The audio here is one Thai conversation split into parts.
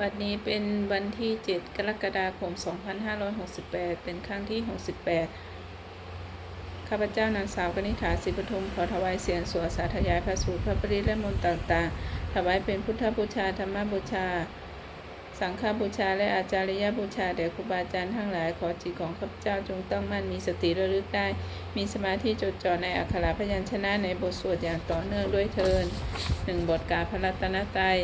บัดนี้เป็นวันที่ 7 กรกฎาคม 2568 เป็นครั้งที่ 68 ข้าพเจ้านางสาวกนิษฐาศิปทุมขอถวายเสียงสวดสาธยายพระสูตรพระปริและมนต์ต่างๆ ถวายเป็นพุทธบูชาธรรมบูชา สังฆบูชาและอาจาริยบูชาแด่ครูบาอาจารย์ทั้งหลายขอจิตของข้าพเจ้าจงตั้งมั่นมีสติระลึกได้ มีสมาธิจดจ่อในอักขระพยัญชนะในบทสวดอย่างต่อเนื่องด้วยเทินหนึ่งบทกาพระรัตนตรัย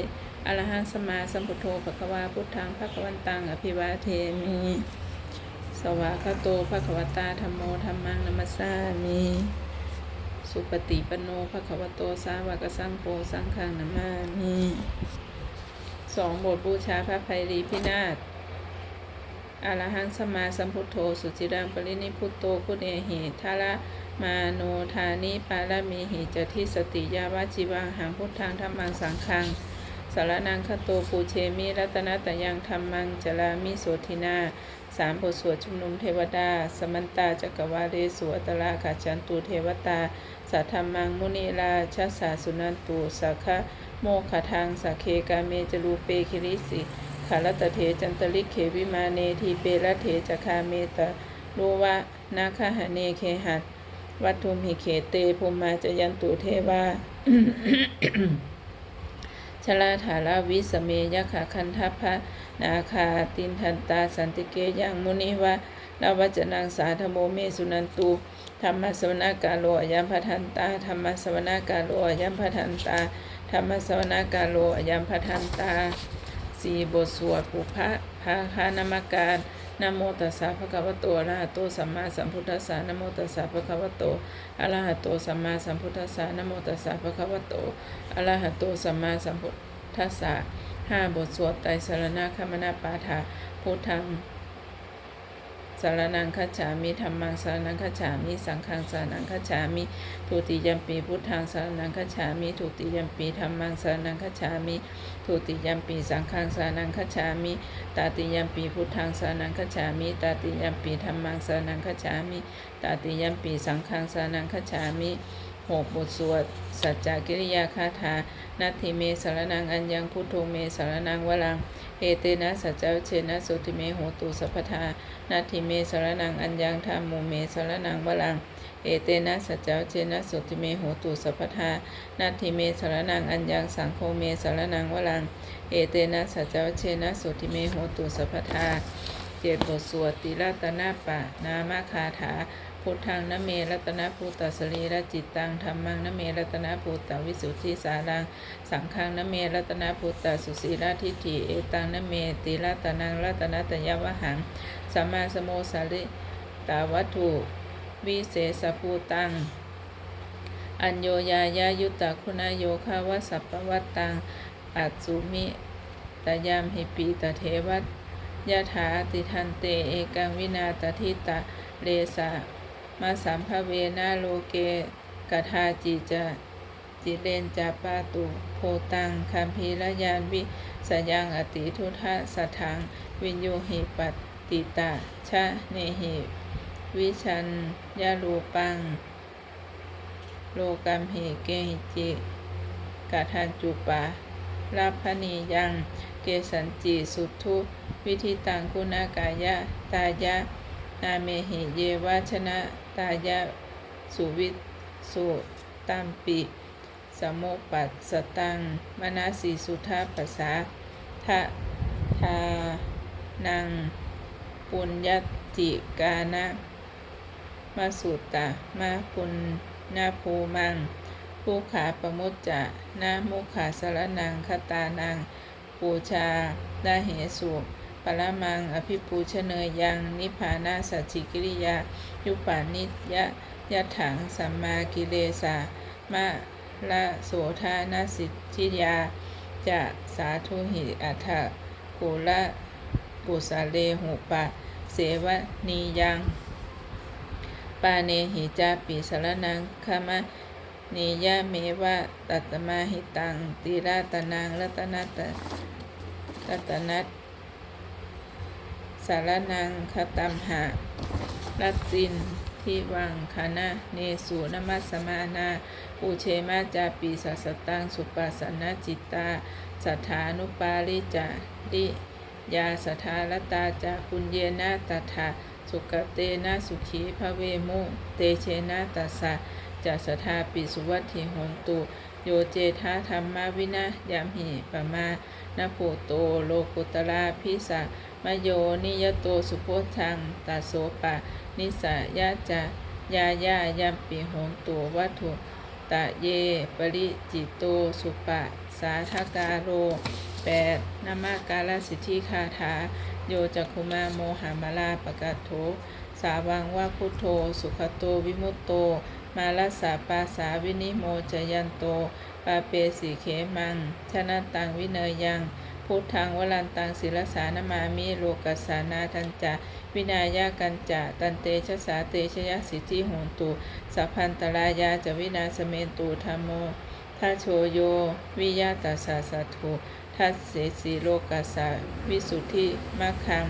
อรหังสมาสัมพุทโธภควาพุทธังภควันตังอภิวาเทมิสวากาโตภควตาธรรมโมธรรมังนัมสสามิสุปฏิปันโนภควโตสาวกสังโฆสังฆังนามามิสองบทบูชาพระภัยรีพินาศอรหังสมาสัมพุทโธ สุจิรังปรินิพุตโตคุณเหิทาระมาโนทานิปารามีหิจทิสติยาวาจิวังหังพุทธังธรรมังสังฆัง สารนังคโตปูเชมิรัตนตยังธรรมังจรามิโสทินาสามบทสวดชุมนุมเทวดา สมันตาจักรวาเรสุอัตราขาจันตุเทวตา สัทธรรมังมุนีราชาสาสุนันตุสักขะโมขะทังสักเคกาเมจรูเปคิริสิขาลตเถจันตลิกเขวิมาเนทีเประเถจคาเมตะรูวะนาคหเนเคหัดวัตถุมิเขเตภูมาจยันตุเทวา ชลาถาราวิสเมยขาคันทัพพะนาคาตินทันตาสันติเกยังมุนิวะลาวัจนังสาธโมเมสุนันตุธรรมสวนากาโลยัมพทันตาธรรมสวนากาโลยัมพทันตาธรรมสวนากาโลยัมพทันตาสี่บทสวดปุพพะภาคานามการ นะโมตัสสะภะคะวะโตอะระหะโตสัมมาสัมพุทธัสสะนะโมตัสสะภะคะวะโตอะระหะโตสัมมาสัมพุทธัสสะนะโมตัสสะภะคะวะโตอะระหะโตสัมมาสัมพุทธัสสะห้าบทสวดไตรสรณะคมนาปาฐาพุทธัง สารนังคัจฉามิธรรมังสารนังคัจฉามิสังฆังสารนังคัจฉามิทุติยมปีพุทธังสารนังคัจฉามิทุติยมปีธรรมังสารนังคัจฉามิทุติยมปีสังฆังสารนังคัจฉามิตาติยมปีพุทธังสารนังคัจฉามิตาติยมปีธรรมังสารนังคัจฉามิตาติยมปีสังฆังสารนังคัจฉามิหกบทสวด สัจจกิริยาคาถา นัตถิเมสารนังอัญญังพุทโธเมสารนังวลัง เอเตนะสัจจเชนะสุติเมโหตุสัพพทานัตถิเมสรนังอัญญังธรรมโมเมสรนังวลังเอเตนะสัจจเชนะสุติเมโหตุสัพพทานัตถิเมสารนังอัญญังสังโฆเมสารนังวลัง เอเตนะสัจจเชนะสุติเมโหตุสัพพทาเจ็ดบทสวดติรัตนาปะ นามคาถา พุทธังนเมรัตนภูตสรีระจิตตังธรรมังนเมรัตนภูตวิสุทธิสารังสังฆังนเมรัตนภูตสุสีราทิฏฐิเอตังนเมติรัตนังรัตนตยวหังสัมมาสโมสาริตาวัตถุวิเศษภูตังอัญโยยายายุตตะคุณโยคาวสัพพวัตตังอัตสุมิตยามหิปีตเทวัตยะถาติทันเตเอกังวินาตทิตะเลสะ มาสัมภเวนาโลเกกทาจิจะจิเลนจาปาตุโพตังคัมภีรยานวิสยังอติทุทะสถัง วินโยหิปัตติตาชะเนหิ วิชันยาลูปัง โลกัมหิเกหิจิกาทันจุปาลาภนียังเกสันจีสุทุ วิธิตังคุณากายะ ตายะ นาเมหิเยวาชนะ ตายะ สุวิสุตัมปิ สมุปัสสตัง มนาสีสุทาปัสสาทะทานัง ปุญญติกานะมาสุตตะ มาปุณนาภูมัง ผู้ขาปมุจจะนามุขาสารนังคตานัง ปูชาดาเหสุ ปรมัง อภิปูชเนยยัง นิพานาสัจิกิริยา ยุปานิยะยะถังสัมมากิเลสามาละโสธานาสิทธิยา จะสาธุหิอัฏฐกุละกุสาเลหุปะ เสวนียัง ปาเนหิจาปิสารนังคามะนิยะเมวะตัตมาหิตังติราตนังรัตนัตรัตนัต สารนังคตัมหะรัตินทิวังคณะเนสุนมัสมานาปูเชมาจาปีสัสตังสุปาสนจิตตาสัทธานุปาลิจาริยาสัทธารตาจาปุญเยนะตถาสุกเตนะสุขีพระเวมุเตเชนะตัสสะจัสทาปิสุวัติหนตุ โยเจธาธรรมาวินะยามหิปมานโพโตโลกุตระพิสะ มโยนิยโตสุโพชังตาโสปะ นิสายาจายาญายัมปิโหนตุวัตถุตะเย ปริจิตโต สุปะ สาทกาโรแปดนามากาลสิทธิคาถา โยจักคุมาโมหามาลาปะกาโถ สาวังว่าพุทโธ สุขโต วิมุตโต มาลสาปาสาวินิโมจยันโต ปาเปสีเขมัง ชนะตังวิเนยยัง พุทธังวลันตังศิลสานามามิโลกัสสานาทันจะวินายากันจะตันเตชะสาเตชยสิทธิโหนตุสัพพันตรายาจะวินาสเมนตุธรรมโมทัชโชโย วิยาตัสสะสัตถุทัสเสสีโลกัสสะวิสุทธิมัคคัง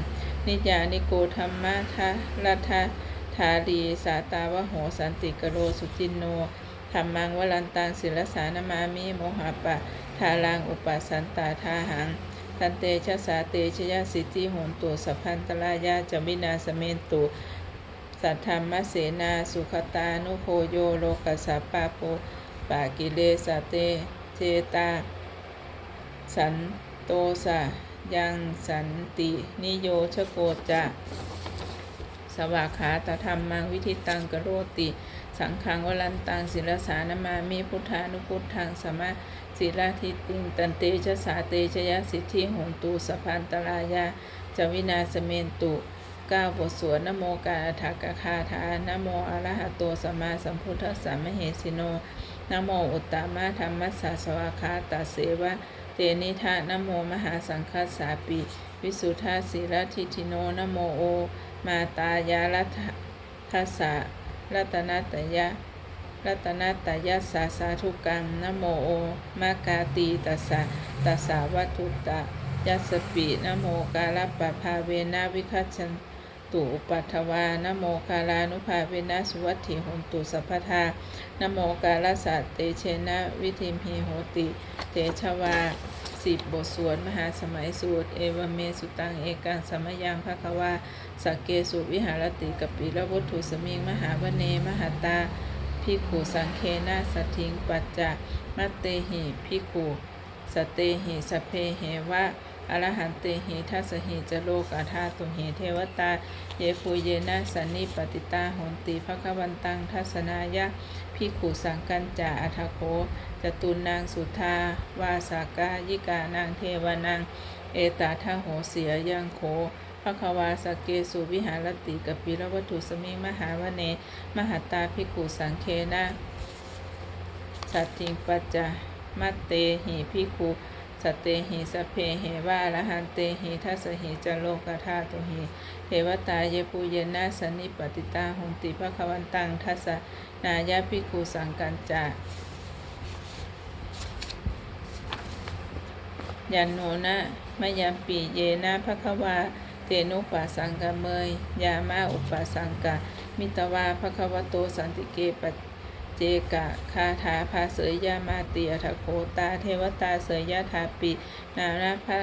นิจานิโกธรรมะทะรัฐะทารีสาตาวโหสันติกโรสุจินโนธรรมังวลันตังศิลสานามามิโมหะปะ ทาลังอุปสันตาทาหังทันเตชะสาเตชยสิทธิโหนตุสัพพันตรายาจะวินาสเมนตุสัทธรรมเสนาสุขตานุโคโยโลกัสสะปาโปปากิเลสเตเจตา สันโตสะยังสันตินิโยชโกจะสวากขาตธรรมมังวิธิตังกโรติ สังขังวลันตังศิลสานามามิพุทธานุพุทธังสมะ ศิลาทิติงตันเตชะสาเตชยสิทธิโหนตุสะพันตรายาจวินาสเมนตุก้าวบทสวดนโมกาถากคาถานโมอระหะโตสัมมาสัมพุทธัสสะมเหสิโนนโมอุตตมะธรรมัสสะสวากขาตาเสวะเตนิทะนโมมหาสังฆสาปิ วิสุทธาสีรทิทิโนนโมโอ มาตายาลัทธัสสะรัตนัตยะ รัตนตยสาสาธุกังนะโมโอมากาตีตัสสะตัสสะวัตถุตะยัสปินะโมกาลปะภาเวนะวิคัชันตุปัฏฐวานะโมกาลานุภาเวนะสุวัตถิหนตุสัพพทานะโมกาลสัตเตเชนะวิธิมหีโหติเตชวาสิบบทสวดมหาสมัยสูตร เอวเมสุตังเอกังสมยังภควาสักเกสุวิหารติกปิระวัตถุสมิงมหาวเนมหาตา พิขุสังเคนะสัทธิงปัจจะมัตเตหิพิขุสเตหิสเพเหวะอรหันเตหิทัสหิจโลกาธาตุหิเทวตา เยภูเยนะสันนิปติตาโหนติภควันตังทัศนายะพิขุสังกันจาอัทโคจตุนางสุธาวาสากายิกานางเทวานาง เอตาทาโหเสียยังโค ภควาสเกสุวิหารติกปิรวัตถุสมิงมหาวเน มหัตตาภิกขุสังเคนะสัตถิงปัจจามัตเตหิภิกขุสตเตหิสเพเหวะอรหันเตหิทัสหิจโลกธาตุหิเทวตาเยปุเยนะสันนิปติตาหงติภควันตังทัสนายาภิกขุสังกันจายันโนนะมยามปีเยนะภควา เตนุปัสสังกเมย ยามาอุปัสังกะ มิตวาภควโตสันติเกปเจกะคาถาภาเสยยามาติอัทโคตา เทวตาเสยยาถาปิ นานาภะ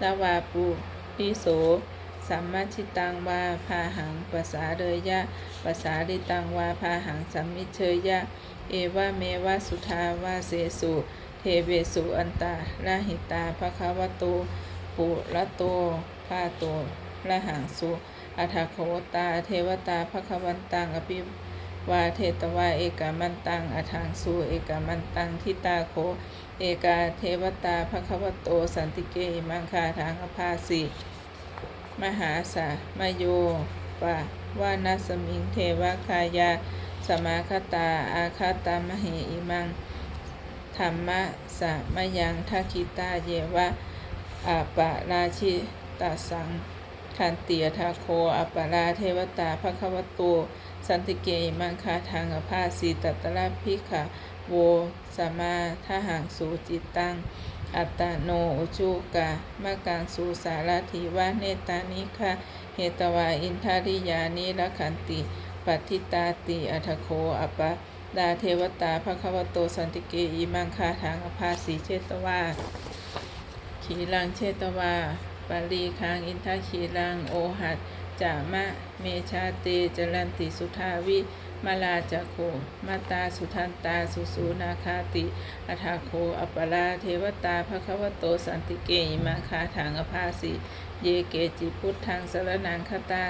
ตวาปุริโสสัมมาชิตังวาพาหังภาษาเรยยะภาษาดิตังวาพาหังสัมมิเชยยะเอวะเมวะสุทาวาเสสุเทเวสุอันตาลาหิตาภควโตปุระโตาโตละหังสุอัฐโคตา เทวตาภคะวันตังอภิวาเทตวาเอกามันตังอัฏฐังสุเอกามันตัง ทิตาโค เอกาเทวตาภคะวโต สันติเกมังคาทางอภาสิมหาสามโยปะวานัสมิงเทวคายา สมาคตา อาคาตามเหอิมัง ธรรมะสะมยังทักิตาเยวะอาปะราชิ ตาสังคันเตียทาโคอัปปะราเทวตาภควโตสันติเกอิมังคาทางอภาสีตัตระพิขะโวสมาทหังสูจิตตัง อัตตโนอุจุกะมะกังสูสารถีวะเนตานิคะเหตวาอินทาริยานิรขันติปัทิตาติอัทโคอปปะดาเทวตาภควโตสันติเกอิมังคาทางอภาสีเชตวาขีลังเชตวา ปาลีคางอินทขีลังโอหัดจามะเมชาเตจรันติสุทาวิมาลาจโคมาตาสุทันตาสุสูนาคาติอัทาโคอปราเทวตาภควโตสันติเกอิมังคาทางอภาสีเยเกจิพุทธังสรนังคตา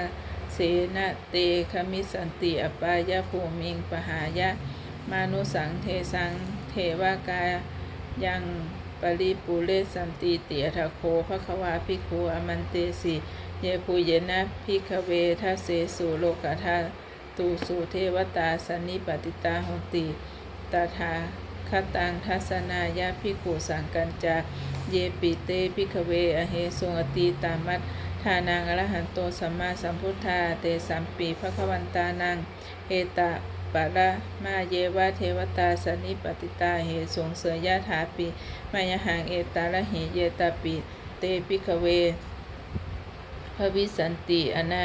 เสนะเตคมิสันติอปายะภูมิงปหายะ มานุสังเทสังเทวากายัง ปริปุเรสันติเตียทะโคภควาภิกขุอมันเตสิเยปุเยนะพิกเวทัสเสสุโลกธาตูสุเทวตาสันนิปติตาหนติ ตถาคตังทัสนายาภิกขุสังกัญจา เยปิเตพิกเวอเหสุงอติตามัตทานังอรหันโตสัมมาสัมพุทธาเตสัมปีภควันตานัง เอตะ ปะระมาเยวะเทวตาสนิปติตาเหสงเสยยะถาปิมายหังเอตาละเหเยตาปิเตปิกเวพระวิสันติอนา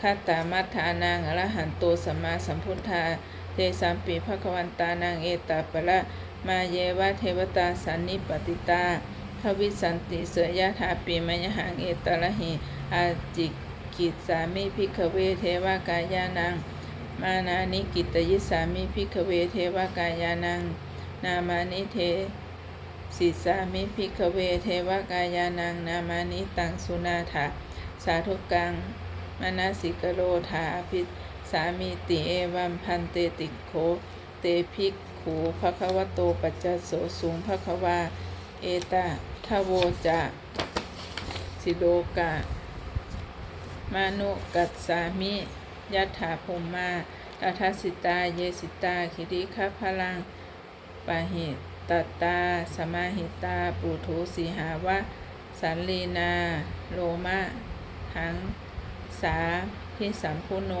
คาตามัทานังอรหันโตสัมมาสัมพุทธาเตสัมปีภควันตานังเอตาปะระมาเยวะเทวตาสันนิปติตาพระวิสันติเสยยะถาปิมายหังเอตาละหิอาจิกิจสามิพิกเวเทวากายานัง มานานิกิตยิสามิพิกเวเทวกายานัง นามานิเทสิสามิพิกเวเทวกายานัง นามานิตังสุนาถาสาธุกังมานาสิกโรธาภิสามิติเอวัมพันเตติโค เตภิกขูภควโตปัจจโสสูงภควา เอตาทโวจะสิโลกะมานุกัสสามิ ยัตถาภมมาตาทสิตา เยสิตา คิริคพลังปะหิตตา สมาหิตา ปุถุสีหาวะ สันลีนา โลมะ หัง สาพิสัมพุโน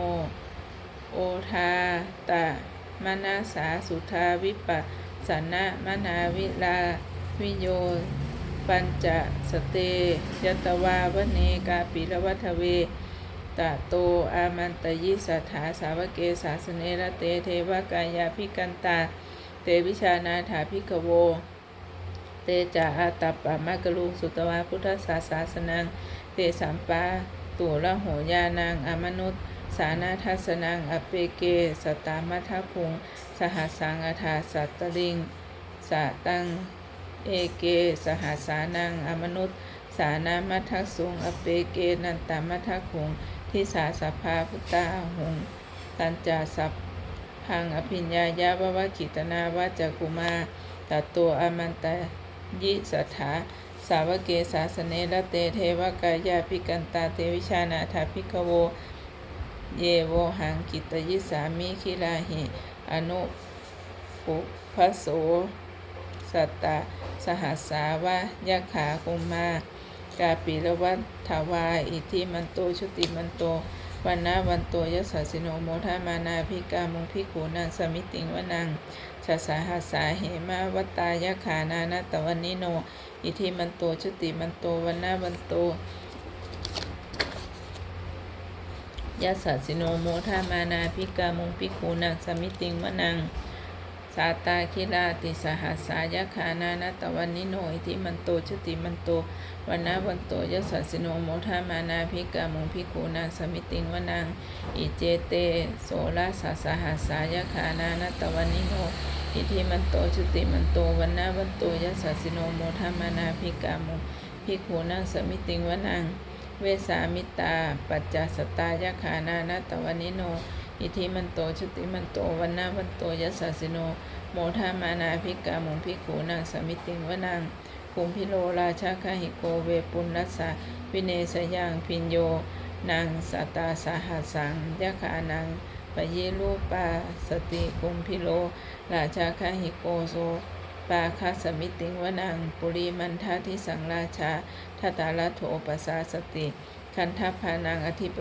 โอทาตะมนาสาสุทาวิปัสสนะมนาวิลา วิโย ปัญจสเตยตวาวเนกาปิรวัทเว ตะโตอามันตยิสัทธาสาวเกสาสเนระเตเทวกายาพิกันตา เตวิชานาถาพิกโว เตจาอาตัปปะมะกลุงสุตวาพุทธศาสาสนัง เตสัมปาตุละโหยานังอมนุษสานาทัสนังอเปเกสตามัทพุง สหัสสังอาาสัตตลิงสาตังเอเกสหัสสานังอมนุษสานามัทสุงอเปเกนันตามัทคุง ทิสาสัพพาพุตตาหงตันจาสัพพังอภิญญายาววะกิตนาวาจักุมาตัตตัวอมันตยิสัทธาสาวเกสาสเนระเตเทวกายาภิกันตาเตวิชานาถาภิกโว เยโวหังกิตยิสามิคิลาหิ อนุปุพโสสัตตา สหัสสาวะยะขาคุมา กาปิรวัตถวาอิทิมันโตชุติมันโตวันนาวันโตยสสสิโนโมทามานาภิกามุงพิขูนังสมิติงวนังชาสาหัสาเหมาวตายะขานานาตวันนิโน อิทิมันโตชุติมันโตวันนาวันโตยสสสิโนโมทามานาภิกามุงพิขูนังสมิติงวนัง สาตาคิราติสหัสายคานานาตวันนิโนอิทิมันโตชติมันโตวันนาวันโตยสัสสิโนโมทามานาภิกามุงพิคูนางสมิติงวนังอิเจเตโสลาสัสหัสายคานานาตวันนิโนอิทิมันโตชติมันโตวันนาวันโตยสัสสิโนโมทามานาภิกามุงพิคูนางสมิติงวนังเวสามิตาปัจจสตายคานานาตวันนิโน อิทิมันโตชุติมันโตวันนาวันโตยัสสสิโน โมทามานาภิกามุงพิขูนางสมิติงวนังภูมิพิโลราชาคาหิโกเวปุณนัสสะวิเนสยังพินโย นางสตาสาหัสสังยะขานังปะเยลูปาสติภูมิพิโล ราชาคาหิโกโซปาคาสมิติงวนังปุริมันทาทิสังราชาทัตาลโถปสาสติ คันทัพพานังอธิป